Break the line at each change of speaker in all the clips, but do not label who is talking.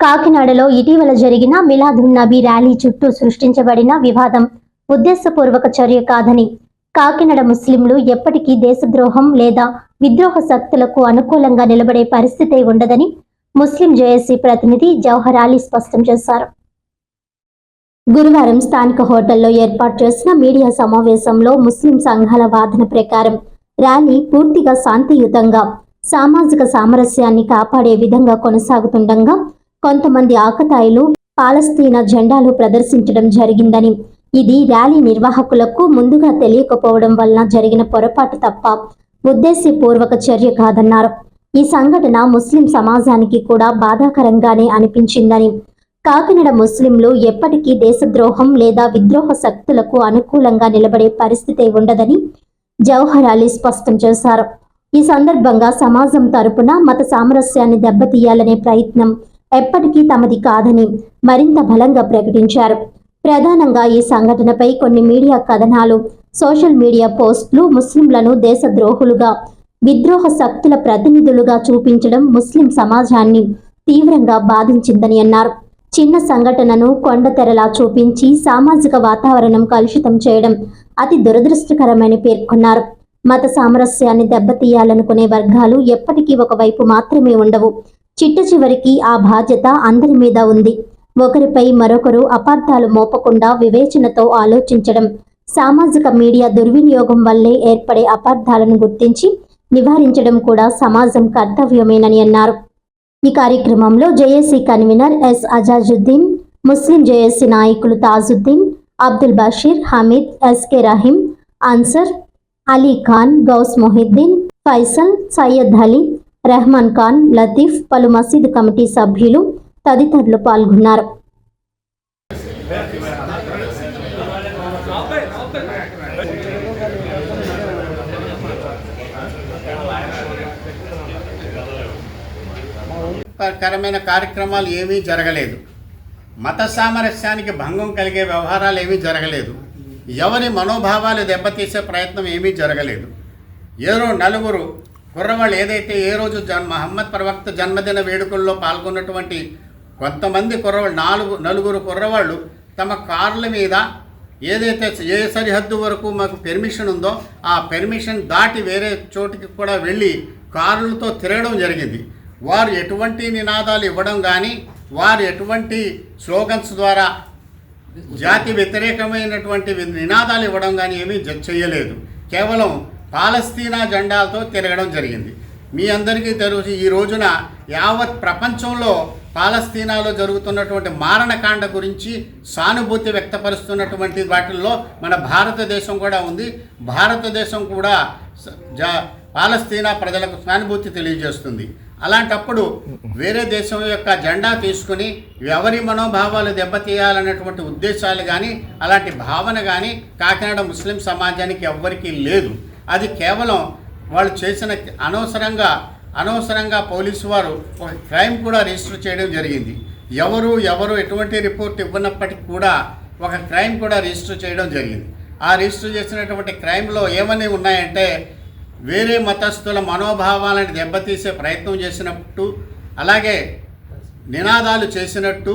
కాకినాడలో ఇటీవల జరిగిన మిలాదున్ నబీ ర్యాలీ చుట్టూ సృష్టించబడిన వివాదం ఉద్దేశపూర్వక చర్య కాదని. కాకినాడ ముస్లింలు ఎప్పటికీ దేశద్రోహం లేదా విద్రోహ శక్తులకు అనుకూలంగా నిలబడే పరిస్థితి ఉండదని ముస్లిం జేఏసీ ప్రతినిధి జవహర్ అలీ స్పష్టం చేశారు. గురువారం స్థానిక హోటల్లో ఏర్పాటు చేసిన మీడియా సమావేశంలో ముస్లిం సంఘాల వాదన ప్రకారం ర్యాలీ పూర్తిగా శాంతియుతంగా సామాజిక సామరస్యాన్ని కాపాడే విధంగా కొనసాగుతుండగా కొంతమంది ఆకతాయిలు పాలస్తీనా జెండాలు ప్రదర్శించడం జరిగిందని. ఇది ర్యాలీ నిర్వాహకులకు ముందుగా తెలియకపోవడం వలన జరిగిన పొరపాటు తప్ప ఉద్దేశపూర్వక చర్య కాదన్నారు. ఈ సంఘటన ముస్లిం సమాజానికి కూడా బాధాకరంగానే అనిపించిందని. కాకినాడ ముస్లింలు ఎప్పటికీ దేశద్రోహం లేదా విద్రోహ శక్తులకు అనుకూలంగా నిలబడే పరిస్థితి ఉండదని జవహర్ అలీ స్పష్టం చేశారు. ఈ సందర్భంగా సమాజం తరపున మత సామరస్యాన్ని దెబ్బతీయాలనే ప్రయత్నం ఎప్పటికీ తమది కాదని మరింత బలంగా ప్రకటించారు. ప్రధానంగా ఈ సంఘటనపై కొన్ని మీడియా కథనాలు సోషల్ మీడియా పోస్టులు ముస్లింలను దేశద్రోహులుగా విద్రోహ శక్తుల ప్రతినిధులుగా చూపించడం ముస్లిం సమాజాన్ని తీవ్రంగా బాధించిందని అన్నారు. చిన్న సంఘటనను కొండతెరలా చూపించి సామాజిక వాతావరణం కలుషితం చేయడం అతి దురదృష్టకరమని పేర్కొన్నారు. మత సామరస్యాన్ని దెబ్బతీయాలనుకునే వర్గాలు ఎప్పటికీ ఒకవైపు మాత్రమే ఉండవు. చిట్ట చివరికి ఆ బాధ్యత అందరి మీద ఉంది. ఒకరిపై మరొకరు అపార్థాలు మోపకుండా వివేచనతో ఆలోచించడం సామాజిక మీడియా దుర్వినియోగం వల్లే ఏర్పడే అపార్థాలను గుర్తించి నివారించడం కూడా సమాజం కర్తవ్యమేనని అన్నారు. ఈ కార్యక్రమంలో JAC convener S Azazuddin Muslim JAC నాయకులు తాజుద్దీన్ అబ్దుల్ బషీర్ హమీద్ ఎస్కే రహీం అన్సర్ అలీ ఖాన్ గౌస్ మొహిద్దీన్ ఫైసల్ సయ్యద్ అలీ రెహమాన్ ఖాన్ లతీఫ్ పలు మసీదు కమిటీ సభ్యులు తదితరులు పాల్గొన్నారు.
కరమైన కార్యక్రమాలు ఏమీ జరగలేదు. మత సామరస్యానికి భంగం కలిగే వ్యవహారాలు ఏమీ జరగలేదు. ఎవరి మనోభావాలు దెబ్బతీసే ప్రయత్నం ఏమీ జరగలేదు. ఏరో నలుగురు కుర్రవాళ్ళు ఏదైతే ఏ రోజు జన్ మహమ్మద్ ప్రవక్త జన్మదిన వేడుకల్లో పాల్గొన్నటువంటి కొంతమంది కుర్రవాళ్ళు నాలుగు నలుగురు కుర్రవాళ్ళు తమ కార్ల మీద ఏదైతే ఏ సరిహద్దు వరకు మాకు పెర్మిషన్ ఉందో ఆ పెర్మిషన్ దాటి వేరే చోటికి కూడా వెళ్ళి కార్లతో తిరగడం జరిగింది. వారు ఎటువంటి నినాదాలు ఇవ్వడం కానీ వారు ఎటువంటి స్లోగన్స్ ద్వారా జాతి వ్యతిరేకమైనటువంటి నినాదాలు ఇవ్వడం కానీ ఏమీ జ- చేయలేదు. కేవలం పాలస్తీనా జెండాలతో తిరగడం జరిగింది. మీ అందరికీ తెలుసు ఈ రోజున యావత్ ప్రపంచంలో పాలస్తీనాలో జరుగుతున్నటువంటి మారణకాండ గురించి సానుభూతి వ్యక్తపరుస్తున్నటువంటి వాటిల్లో మన భారతదేశం కూడా ఉంది. భారతదేశం కూడా జా పాలస్తీనా ప్రజలకు సానుభూతి తెలియజేస్తుంది. అలాంటప్పుడు వేరే దేశం యొక్క జెండా తీసుకుని ఎవరి మనోభావాలు దెబ్బతీయాలన్నటువంటి ఉద్దేశాలు కానీ అలాంటి భావన కానీ కాకినాడ ముస్లిం సమాజానికి ఎవ్వరికీ లేదు. అది కేవలం వాళ్ళు చేసిన అనవసరంగా అనవసరంగా పోలీసు వారు ఒక క్రైమ్ కూడా రిజిస్టర్ చేయడం జరిగింది. ఎవరు ఎవరు ఎటువంటి రిపోర్ట్ ఇవ్వనప్పటికీ కూడా ఒక క్రైమ్ కూడా రిజిస్టర్ చేయడం జరిగింది. ఆ రిజిస్టర్ చేసినటువంటి క్రైమ్లో ఏమని ఉన్నాయంటే వేరే మతస్థుల మనోభావాలను దెబ్బతీసే ప్రయత్నం చేసినట్టు అలాగే నినాదాలు చేసినట్టు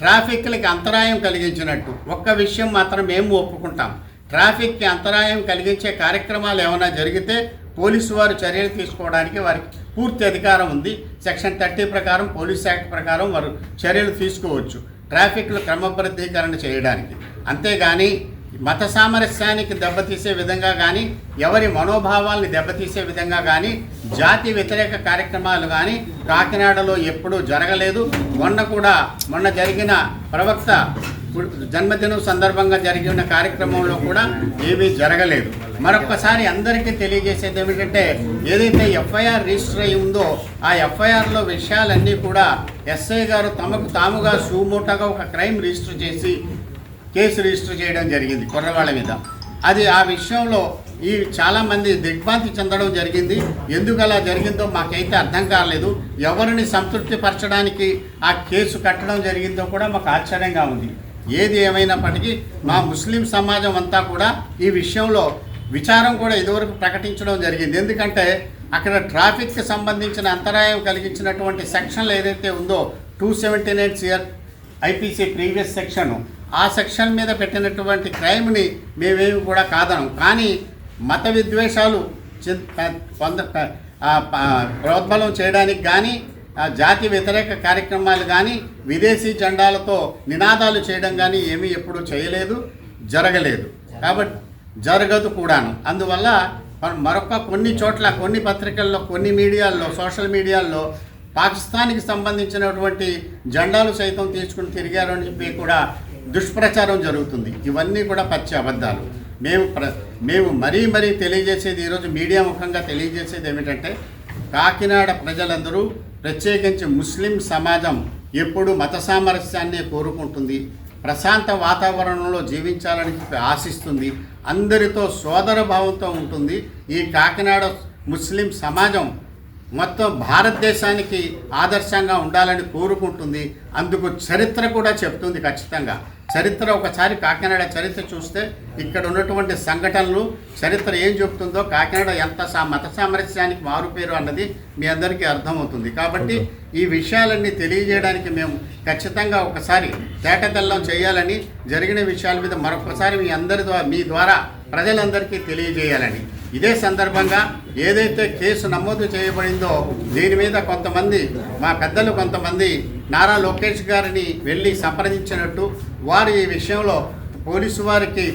ట్రాఫిక్లకి అంతరాయం కలిగించినట్టు. ఒక్క విషయం మాత్రం మేము ఒప్పుకుంటాం. ట్రాఫిక్కి అంతరాయం కలిగించే కార్యక్రమాలు ఏమైనా జరిగితే పోలీసు వారు చర్యలు తీసుకోవడానికి వారికి పూర్తి అధికారం ఉంది. సెక్షన్ థర్టీ ప్రకారం పోలీస్ యాక్ట్ ప్రకారం వారు చర్యలు తీసుకోవచ్చు. ట్రాఫిక్లు క్రమబద్ధీకరణ చేయడానికి. అంతేగాని మత సామరస్యానికి దెబ్బతీసే విధంగా కానీ ఎవరి మనోభావాల్ని దెబ్బతీసే విధంగా కానీ జాతి వ్యతిరేక కార్యక్రమాలు కానీ కాకినాడలో ఎప్పుడూ జరగలేదు. మొన్న కూడా మొన్న జరిగిన ప్రవక్త జన్మదినం సందర్భంగా జరిగిన కార్యక్రమంలో కూడా ఏమీ జరగలేదు. మరొకసారి అందరికీ తెలియజేసేది ఏమిటంటే ఏదైతే ఎఫ్ఐఆర్ రిజిస్టర్ అయి ఉందో ఆ ఎఫ్ఐఆర్లో విషయాలన్నీ కూడా ఎస్ఐ గారు తమకు తాముగా సుమోటగా ఒక క్రైమ్ రిజిస్టర్ చేసి కేసు రిజిస్టర్ చేయడం జరిగింది కుర్రవాళ్ళ మీద. అది ఆ విషయంలో ఈ చాలామంది దిగ్భ్రాంతి చెందడం జరిగింది. ఎందుకు అలా జరిగిందో మాకైతే అర్థం కాలేదు. ఎవరిని సంతృప్తిపరచడానికి ఆ కేసు కట్టడం జరిగిందో కూడా మాకు ఆశ్చర్యంగా ఉంది. ఏది ఏమైనప్పటికీ మా ముస్లిం సమాజం అంతా కూడా ఈ విషయంలో విచారం కూడా ఇదివరకు ప్రకటించడం జరిగింది. ఎందుకంటే అక్కడ ట్రాఫిక్కి సంబంధించిన అంతరాయం కలిగించినటువంటి సెక్షన్లు ఏదైతే ఉందో two seventy nine CR IPC previous section ఆ సెక్షన్ మీద పెట్టినటువంటి క్రైమ్ని మేమేమి కూడా కాదనం. కానీ మత విద్వేషాలు కొంత పొంద ప్రోద్బలం చేయడానికి కానీ జాతి వ్యతిరేక కార్యక్రమాలు కానీ విదేశీ జెండాలతో నినాదాలు చేయడం కానీ ఏమీ ఎప్పుడూ చేయలేదు జరగలేదు. కాబట్టి జరగదు కూడాను. అందువల్ల మరొక కొన్ని చోట్ల కొన్ని పత్రికల్లో కొన్ని మీడియాల్లో సోషల్ మీడియాల్లో పాకిస్తాన్కి సంబంధించినటువంటి జెండాలు సైతం తీసుకుని తిరిగారు అని చెప్పి కూడా దుష్ప్రచారం జరుగుతుంది. ఇవన్నీ కూడా పచ్చి అబద్ధాలు. మేము ప్ర మేము మరీ మరీ తెలియజేసేది ఈరోజు మీడియా ముఖంగా తెలియజేసేది ఏమిటంటే కాకినాడ ప్రజలందరూ ప్రత్యేకించి ముస్లిం సమాజం ఎప్పుడు మత సామరస్యాన్ని కోరుకుంటుంది. ప్రశాంత వాతావరణంలో జీవించాలని ఆశిస్తుంది. అందరితో సోదర భావంతో ఉంటుంది. ఈ కాకినాడ ముస్లిం సమాజం మొత్తం భారతదేశానికి ఆదర్శంగా ఉండాలని కోరుకుంటుంది. అందుకు చరిత్ర కూడా చెప్తుంది ఖచ్చితంగా. చరిత్ర ఒకసారి కాకినాడ చరిత్ర చూస్తే ఇక్కడ ఉన్నటువంటి సంఘటనలు చరిత్ర ఏం చెప్తుందో కాకినాడ ఎంత సా మత సామరస్యానికి మారుపేరు అన్నది మీ అందరికీ అర్థమవుతుంది. కాబట్టి ఈ విషయాలన్నీ తెలియజేయడానికి మేము ఖచ్చితంగా ఒకసారి తేటతెల్లం చేయాలని జరిగిన విషయాల మీద మరొకసారి మీ అందరి ద్వారా మీ ద్వారా ప్రజలందరికీ తెలియజేయాలని. ఇదే సందర్భంగా ఏదైతే కేసు నమోదు చేయబడిందో దీని మీద కొంతమంది మా పెద్దలు కొంతమంది నారా లోకేష్ గారిని వెళ్ళి సంప్రదించినట్టు వారు ఈ విషయంలో పోలీసు వారికి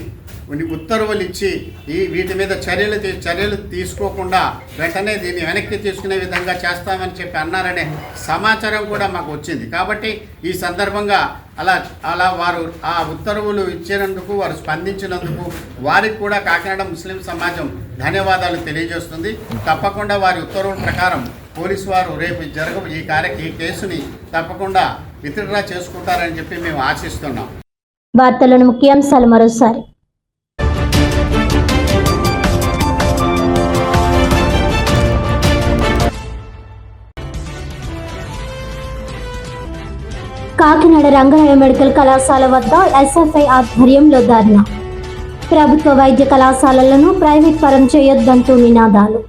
ఉత్తర్వులు ఇచ్చి ఈ వీటి మీద చర్యలు చర్యలు తీసుకోకుండా వెంటనే దీన్ని వెనక్కి తీసుకునే విధంగా చేస్తామని చెప్పి అన్నారనే సమాచారం కూడా మాకు వచ్చింది. కాబట్టి ఈ సందర్భంగా అలా అలా వారు ఆ ఉత్తర్వులు ఇచ్చినందుకు వారు స్పందించినందుకు వారికి కూడా కాకినాడ ముస్లిం సమాజం ధన్యవాదాలు తెలియజేస్తుంది. తప్పకుండా వారి ఉత్తర్వుల ప్రకారం పోలీసు వారు రేపు జరగ ఈ కార్య ఈ కేసుని తప్పకుండా విత్డ్రా చేసుకుంటారని చెప్పి మేము ఆశిస్తున్నాం.
వార్తలను ముఖ్యాంశాలు మరోసారి. కాకినాడ రంగరాయ మెడికల్ కళాశాల వద్ద ఎస్ఎఫ్ఐ ఆధ్వర్యంలో ధర్నా. ప్రభుత్వ వైద్య కళాశాలలను ప్రైవేట్ పరం చేయొద్దంటూ నినాదాలు.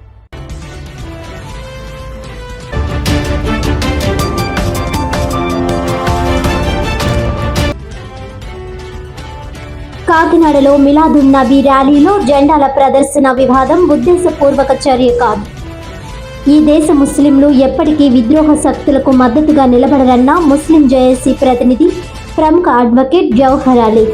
కాకినాడలో మిలాదున్ నబీ ర్యాలీలో జెండాల ప్రదర్శన వివాదం ఉద్దేశపూర్వక చర్య కాదు. ఈ దేశ ముస్లింలు ఎప్పటికీ విద్రోహ శక్తులకు మద్దతుగా నిలబడరన్న ముస్లిం జేఏసీ ప్రతినిధి ప్రముఖ అడ్వకేట్ జవహర్ అలీ.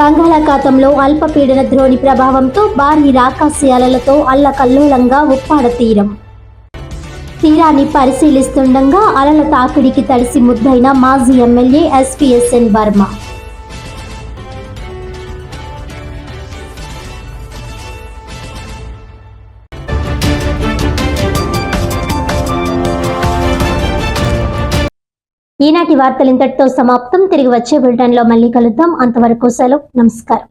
బంగాళాఖాతంలో అల్పపీడన ద్రోణి ప్రభావంతో భారీ రాకాశయాలతో అల్లకల్లోలంగా ఉప్పాడ తీరం. తీరాన్ని పరిశీలిస్తుండగా అలల తాకిడికి తడిసి ముద్దైన మాజీ ఎమ్మెల్యే ఎస్పీఎస్ఎన్ వర్మ. ఈనాటి వార్తలు ఇంతటితో సమాప్తం. తిరిగి వచ్చే బులెటిన్లో మళ్ళీ కలుద్దాం. అంతవరకు సెలవు. నమస్కారం.